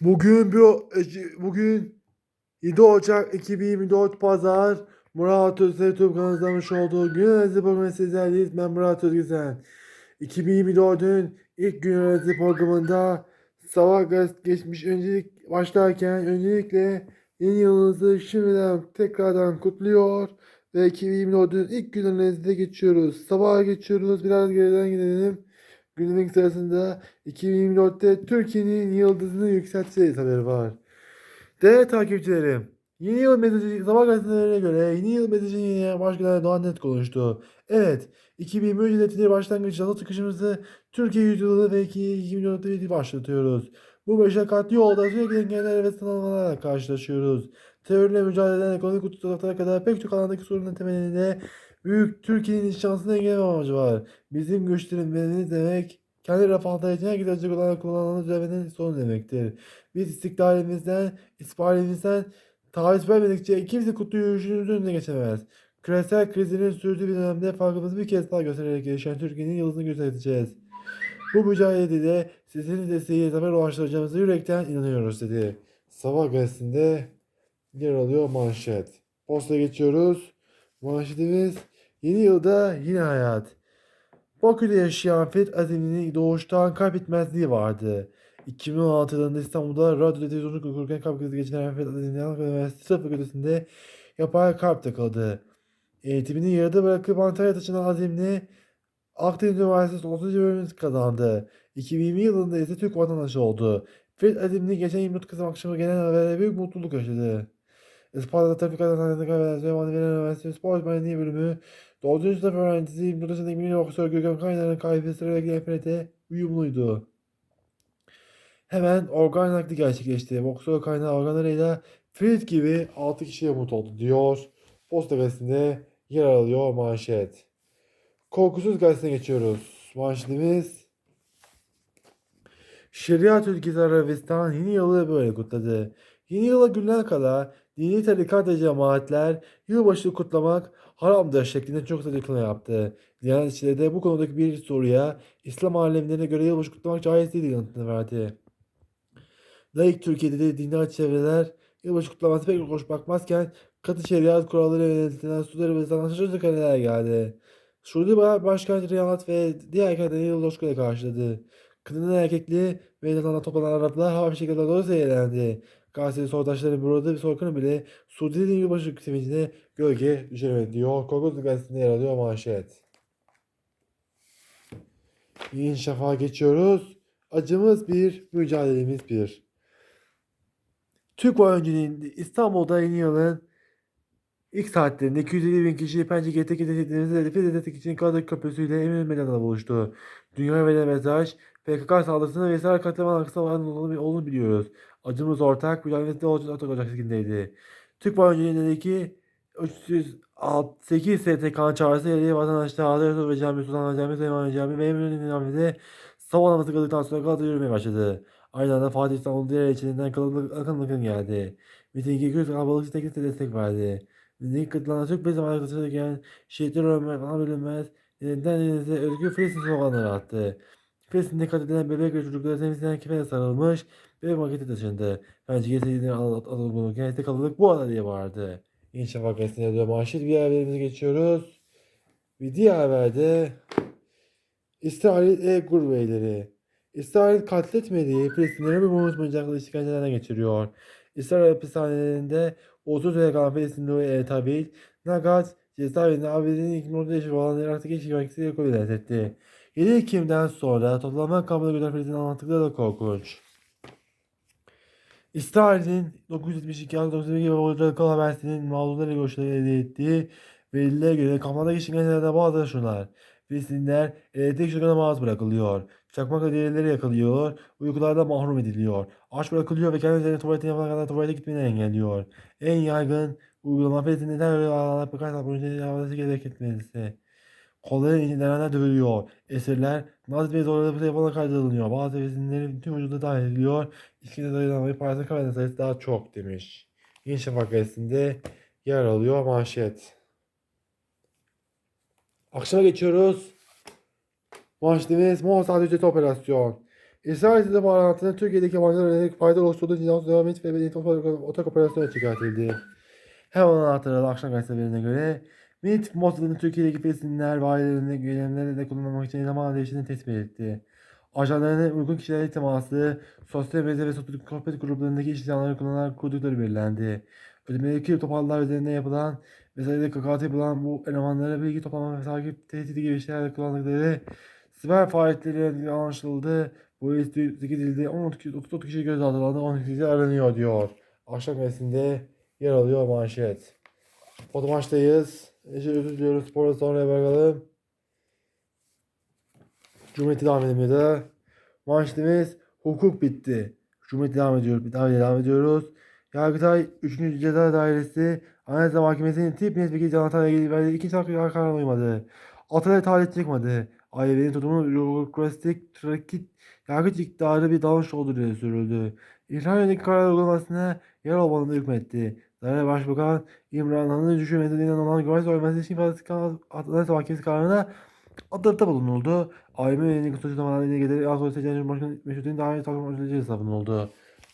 Bugün bir bugün 7 Ocak 2024 Pazar Murat Öztürk YouTube kanalımızdamış olduğu gün öğrenci programı sizlerleyiz. Ben Murat Özgüzen. 2024'ün ilk gün öğrenci programında sabah gaz- geçmiş öncelik başlarken öncelikle yeni yılınızı şimdiden tekrardan kutluyor ve 2024'ün ilk gün öğrencide geçiyoruz. Sabaha geçiyoruz. Biraz geriden gidelim. Günlük sırasında 2024'te Türkiye'nin yıldızını yükselteceği haberi var. Değerli takipçilerim, yeni yıl mesajı sabah gazetelerine göre yeni yıl mesajını yine Başkan Doğan Net konuştu. Evet, 2023 hedefleri başlangıç yılı çıkışımızı Türkiye yüzyılı ve 2024'te başlatıyoruz. Bu meşakkatli yolda sürekli engeller ve sınavlarla karşılaşıyoruz. Terörle mücadele ekonomik tutuklara kadar pek çok alandaki sorunun temelinde büyük Türkiye'nin şansını engelleme amacı var. Bizim güçlenmemiz demek kendi refahları için açık olan kullanılan düzenlemenin sonu demektir. Biz istiklalimizden, ispalimizden taviz vermedikçe kimse kutlu yürüyüşümüzün önüne geçemez. Küresel krizinin sürdüğü bir dönemde farkımızı bir kez daha göstererek gelişen Türkiye'nin yıldızını göstereceğiz. Bu mücadelede sizin desteğiyle zafer ulaştıracağımıza yürekten inanıyoruz dedi. Sabah gazetesinde yer alıyor manşet. Posta geçiyoruz. Manşetimiz yeni yılda yine hayat. Bakü'de yaşayan Ferit Azimli'nin doğuştan kalp etmezliği vardı. 2016 yılında İstanbul'da radyo ve televizyonu kururken kalp krizi geçiren Ferit Azimli Ankara Üniversitesi Tıp Fakültesi'nde yapay kalp takıldı. Eğitimini yarıda bırakıp Antalya'ya taşınan Azimli Akdeniz Üniversitesi 30. bölümünü kazandı. 2020 yılında ise Türk vatandaşı oldu. Ferit Azimli geçen 24 Kasım akşamı genel haberle büyük mutluluk yaşadı. Isparta'da trafik kazasında kaybeden Süleyman Demirel Üniversitesi Spor Öğretmenliği bölümü 4. sınıf öğrencisi 24 yaşındaki milli profesör Gökhan Kaynar'ın sırayla GFRT uyumluydu. Hemen organ nakli gerçekleşti. Boksör kaynağı organlarıyla Frit gibi 6 kişiye umut oldu diyor. Posta gazetesinde yer alıyor manşet. Korkusuz gazetesine geçiyoruz. Manşetimiz Şeriat ülkesi Arabistan yeni yılı böyle kutladı. Yeni yıla günler kala dini tarikat ve cemaatler yılbaşı kutlamak haramdır şeklinde çok açıklama yaptı. Diyanet İşleri de bu konudaki bir soruya İslam alemlerine göre yılbaşı kutlamak caiz değil yanıtını verdi. Laik Türkiye'de de dindar çevreler yılbaşı kutlaması pek hoş bakmazken katı şeriat kuralları yönetilen Suudi Arabistan'dan şaşırtıcı kaleler geldi. Suudi Başkent Riyad ve diğer kentleri yılbaşı karşıladı. Kadının erkekli meydana toplanan Araplar hava şekilde doğru eğlendi. Gazeteli soydaşların burada bir soykırım bile Suudi'nin yılbaşı sevincine gölge düşüremedi diyor. Korkut gazetesinde yer alıyor manşet. Yeni şafağa geçiyoruz. Acımız bir, mücadelemiz bir. Türk oyuncunun İstanbul'da yeni yılın ilk saatlerinde 250 bin kişi Pençeke'de getirdiklerimizi hedefi destek için Kadıköy Köprüsü'yle Eminönü Meydanı'nda buluştu. Dünya verilen mesaj PKK saldırısının ve İsrail katliamının arkasında olduğunu biliyoruz. Acımız ortak, mücadelemiz de ortak olacak şeklindeydi. Türk oyunculuğundaki 308 STK'nın çağrısı gereği vatandaşlar Hazreti ve Cami Sultan Cami Süleyman Cami Eminönü Camii'de sabah namazı kıldıktan sonra Galata yürümeye başladı. Aynı anda Fatih İstanbul diğer ilçelerinden kalabalık akın akın geldi. Mitingi göz kalabalık teknisine destek verdi. Mitingi katılan Türk Bezi arkadaşlarken şehitler ölmez, ana bölünmez, neden denize özgür Filistin sloganları attı. Filistin'de katledilen bebek ve çocuklara temizlenen kefene sarılmış, bebek maketi taşındı. Bence getirdiğini alıp kentte kalabalık bu arada diye bağırdı. İnşallah gazetesine diyor manşet bir haberimize geçiyoruz. Bir diğer haberde İsrail e gurbeyleri. İsrail katletmediği Filistinleri bir unutmayacakları işkencelerden geçiriyor. İsrail hapishanelerinde 30 süre kalan Filistinli e Tabil, Nagat, cezaevinde ABD'nin 2010'da yaşamış olan Irak'taki işgalcisiyle kabul etti. 7 Ekim'den sonra toplama kampına götüren Filistin'in anlattıkları da korkunç. İsrail'in 972-972 ve Radikal Habersi'nin mağdurlarla görüşleri elde ettiği verilere göre kamplardaki işkencelerden bazıları şunlar. Filistinler elektrik şokuna maruz bırakılıyor. Çakmakla diğerleri yakılıyor. Uykularda mahrum ediliyor. Aç bırakılıyor ve kendi üzerine tuvaletini yapana kadar tuvalete gitmeni engelliyor. En yaygın uygulama Filistin'de öyle alanlar birkaç saat boyunca havadası gerek etmesi. Kolları incelenenler dövülüyor. Esirler Nazi Bey zorladığı telefona kaydediliyor. Bazı Filistinlilerin tüm vücudu dahil ediliyor. İşkence dayanamayıp parasını kaybeden sayısı daha çok demiş. Yeni Şafak gazetesinde yer alıyor manşet. Akşama geçiyoruz. Manşetimiz Mossad ücreti operasyon. İsrail bağlantının Türkiye'deki yabancılara yönelik faydalı oluşturduğu cinayet devam ve belirli otak operasyonu çıkartıldı. Hemen anahtarı akşam gazetelerine göre MİT Mossad'ın Türkiye'deki Filistinliler ve ailelerinde eylemlerde de kullanılmak için zaman değiştiğini tespit etti. Ajanlarının uygun kişilerle teması, sosyal medya ve sohbet gruplarındaki işlemleri kullanarak kurdukları belirlendi. Ödemeleri toparlar üzerinde yapılan ve sayıda kakatı yapılan bu elemanlara bilgi toplama ve takip tehdidi gibi şeylerde kullandıkları siber faaliyetleri anlaşıldı. Bu iş 8 ilde 30 kişi gözaltına alındı, 12 kişi aranıyor diyor. Akşam gazetesinde yer alıyor manşet. Foto İşte özür diliyoruz. Spora sonra bakalım. Cumhuriyeti devam edemiyor da. Manşetimiz hukuk bitti. Cumhuriyeti devam ediyoruz. Daha devam ediyoruz. Yargıtay 3. Ceza Dairesi Anayasa Mahkemesi'nin tip milletvekili Can Atalay ilgili verdiği ikinci hakkı kararına uymadı. Atalay tahlil çıkmadı. AYV'nin tutumu bürokratik, trakit, yargıç iktidarı bir davranış olduğu diye sürüldü. İhlal yönelik karar uygulamasına yer olmadığını hükmetti. Daire Başbakan İmran Han'ın düşünmesinden olan güvenlik ölmesi için Anayasa Mahkemesi kararına atıfta bulunuldu. AYM yönelik suçlamalarla ilgili Ağustos Seçen Cumhurbaşkanı Meşhut'un daire takım ödüleci hesabına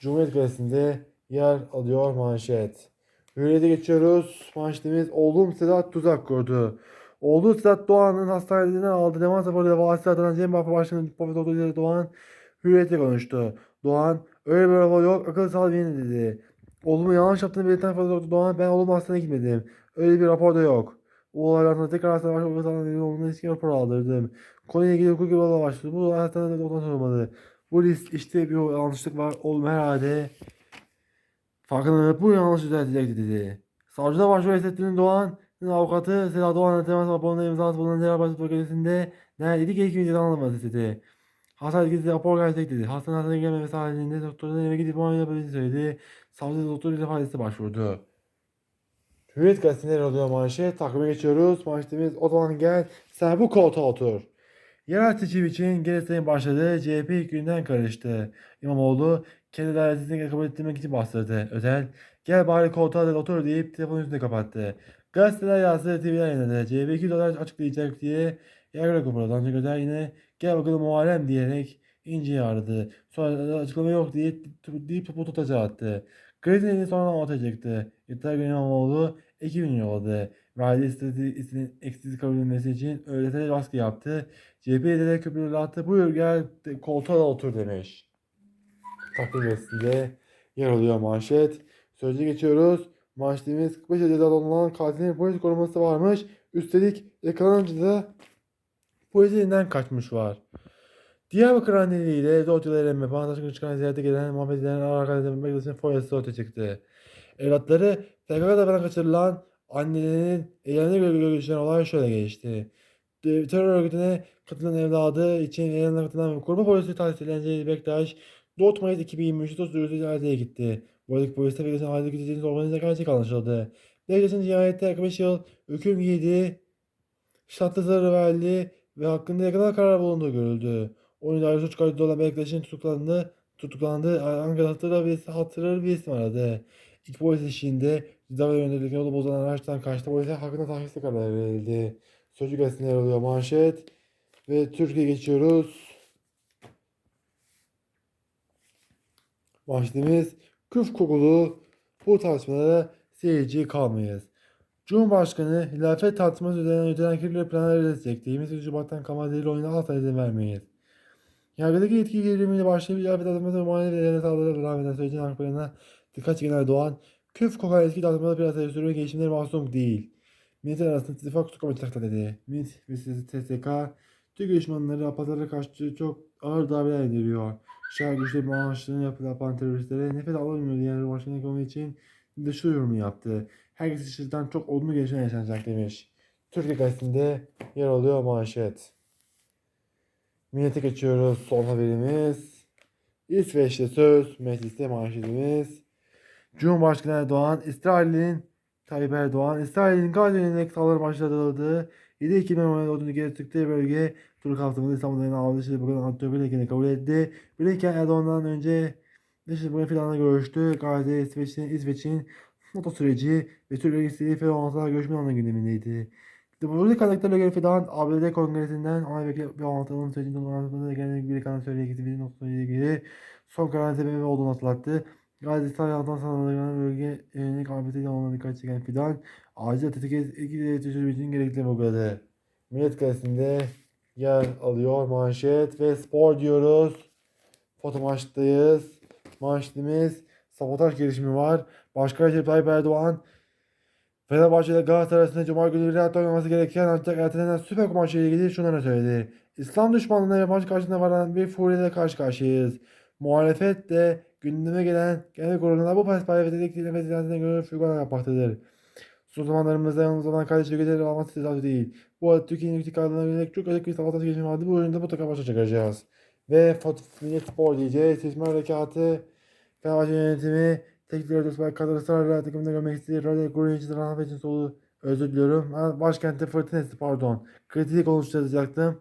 Cumhuriyet Gazetesi'nde yer alıyor manşet. Hürriyete geçiyoruz. Manşetimiz oğlum Sedat tuzak kurdu. Oğlu Sedat Doğan'ın hastaneden aldığı demans raporuyla valisi atanan Cem Bafra Başkanı Profesör Doğan Hürriyet'e konuştu. Doğan öyle bir rapor yok akıl sağlığı dedi. Oğlumun yanlış yaptığını belirten Profesör Doktor Doğan ben oğlum hastaneye gitmedim. Öyle bir rapor da yok. Bu olaylar sonra tekrar hastaneye başlamak hastaneye oğlumdan eski rapor aldırdım. Konuyla ilgili hukuk yoluna başladı. Bu hastanede doktor sormadı. Bu list işte bir yanlışlık var. Oğlum herhalde farkında bu yanlış düzeltecek dedi. Savcıda başvuru Esettin Doğan'ın avukatı Sedat Doğan'ın temas raporunda imzası bulunan Diyarbakır Bölgesi'nde ne dedi ki ekibin cezalandırması dedi. Hastane ilgili rapor gelecek dedi. Hastane hastaneye gelmemesi halinde doktorun eve gidip muayene yapabildiğini söyledi. Savcı doktor ile ifadesi başvurdu. Hürriyet gazetesinde yer alıyor manşet. Takvime geçiyoruz. Manşetimiz o zaman gel sen bu koltuğa otur. Yerel seçim için Gerese'nin başladığı CHP ilk günden karıştı. İmamoğlu kendi dairesini kabul ettirmek için bastırdı. Özel gel bari koltuğa da otur deyip telefonu üstüne kapattı. Gazeteler yazdı, TV'ler yayınladı. CHP 2 dolar açıklayacak diye yargıla koparadı. Ancak Özel yine gel bakalım Muharrem diyerek İnci'yi aradı. Sonra açıklama yok diye deyip topu tutacağı attı. Krizini sonra atacaktı. İktidar günü İmamoğlu ekibini yolladı. Verdiği istediği eksiksiz kabul edilmesi için öğretene baskı yaptı. CHP'de de köprüleri attı. Buyur gel koltuğa otur demiş. Takdir gazetesinde yer alıyor manşet. Sözcüğe geçiyoruz. Manşetimiz 45 cezalı olan katilin polis koruması varmış. Üstelik yakalanınca da polis elinden kaçmış var. Diyarbakır anneliğiyle Zotyalı Eremme, Bağdaş'ın çıkan ziyarete gelen Muhammed Zeynep Ağar Bektaş'ın foyası ortaya çıktı. Evlatları PKK tarafından kaçırılan annelerin eylemine göre görüşen olay şöyle gelişti. Terör örgütüne katılan evladı için eylemine katılan koruma polisi tahsil Bektaş 4 Mayıs 2023'te sürücü ziyaretine gitti. Bu arada poliste Bektaş'ın aile gideceğini organize gerçek anlaşıldı. Bektaş'ın ziyarette 45 yıl hüküm giydi, şartlı zarar verdi ve hakkında yakına karar bulunduğu görüldü. 17 ay suç kaydı olan Bektaş'ın tutuklandı, tutuklandı. Ankara hatırlar bir hatırlar bir isim aradı. İlk polis işinde ceza ve yönetmelik yolu bozulan araçtan kaçtı. Polise hakkında tahkisli karar verildi. Sözcü gazetesinde yer alıyor manşet. Ve Türkiye geçiyoruz. Manşetimiz küf kokulu bu tartışmalara seyirci kalmayız. Cumhurbaşkanı hilafet tartışması üzerinden yürütülen kirli planları destekli. 28 Şubat'tan Kamal Zeyli oyuna asla izin vermeyiz. Yargıdaki yetki gerilimiyle başlayıp tartışması ve muayene edilen saldırılara devam eden sürecin arka planına dikkat çeken Erdoğan, küf kokan eski tartışmaları piyasaya sürme gelişimleri masum değil. Milletler arasında ittifak tutuklamayı takla dedi. MİT ve TSK, Türk düşmanları apatlara karşı çok ağır darbeler indiriyor. Şahı güçleri maaşlarını yapan teröristlere nefes alamıyor diyen başkanı ekonomi için de şu yorumu yaptı. Herkes işlerden çok olumlu gelişmeler yaşanacak demiş. Türkiye gazetesinde yer alıyor manşet. Millete geçiyoruz son haberimiz. İsveç'te söz mecliste manşetimiz. Cumhurbaşkanı Erdoğan, İsrail'in Tayyip Erdoğan, İsrail'in Gazze yönelik saldırı başladığı 7 Ekim Memorial ordunu getirdiği bölge Turk haftamında İstanbul'dan aldığı Dışişleri Bakanı Antonio Blinken'i kabul etti. Blinken Erdoğan'dan önce Dışişleri Bakanı filanla görüştü. Gazze, İsveç'in, İsveç'in NATO süreci ve Türkiye'nin istediği F-16'lar görüşme alanı gündemindeydi. Diplomatik kaynaklarına göre Fidan ABD Kongresi'nden Amerika ve Anadolu'nun seçim toplantısında genel bir kanal gizli noktalarıyla ilgili son kararın sebebi olduğunu hatırlattı. Gazete yandan sanılan bölge yönelik ABD'de olana dikkat çeken Fidan, acil tetik ilgili iletişim için gerekli vurguladı. Millet Gazetesi'nde yer alıyor manşet ve spor diyoruz. Foto maçtayız. Manşetimiz sabotaj girişimi var. Başkan Recep Tayyip Erdoğan Fenerbahçe ile Galatasaray arasında Cuma günü hafta oynaması gereken ancak ertelenen Süper Kupa ile ilgili şunları söyledi. İslam düşmanlığına ve maç karşısında varan bir furiyle karşı karşıyayız. Muhalefet de gündeme gelen genel kuruluna bu paspaya ve ve siyasetine göre fügan yapmaktadır. Son zamanlarımızda yanımız olan kardeş ülkeleri alması tesadüf değil. Bu arada Türkiye'nin iktidar yönelik çok özel bir savaş girişimi vardı. Bu oyunda mutlaka başa çıkaracağız. Ve Millet Spor diyeceğiz. Seçme harekatı, Fenerbahçe yönetimi, teknik direktör kadar ısrarla takımda görmek istediği Radyo Kuruyucu Ranaf için solu özür diliyorum. Başkentte fırtınası pardon. Kritik oluşturacaktım.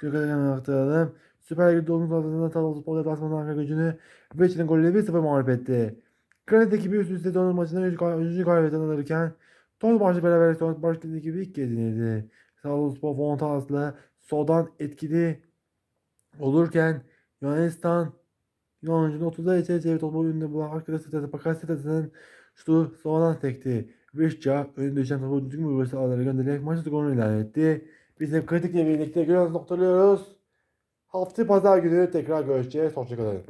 Türkiye'den aktaralım. Süper Lig'de olumsuz altında Talos Spor deplasmanı Ankara gücünü Beşiktaş'ın golüyle 1-0 mağlup etti. Granit ekibi üst üste Donur maçında 3. galibiyet alırken Ton maçı beraber son başladığı gibi ilk kez yenildi. Talos Spor Fontas'la soldan etkili olurken Yunanistan Yunanistan 30'da içeri çevir topu önünde bulan arkada sitesi fakat sitesinin şutu sonradan tekti. Vişça önünde düşen topu düzgün bir vuruşu alarak göndererek maçı skorunu ilan etti. Biz de kritikle birlikte görüyoruz noktalıyoruz. Haftaya pazar günü tekrar görüşeceğiz. Hoşçakalın.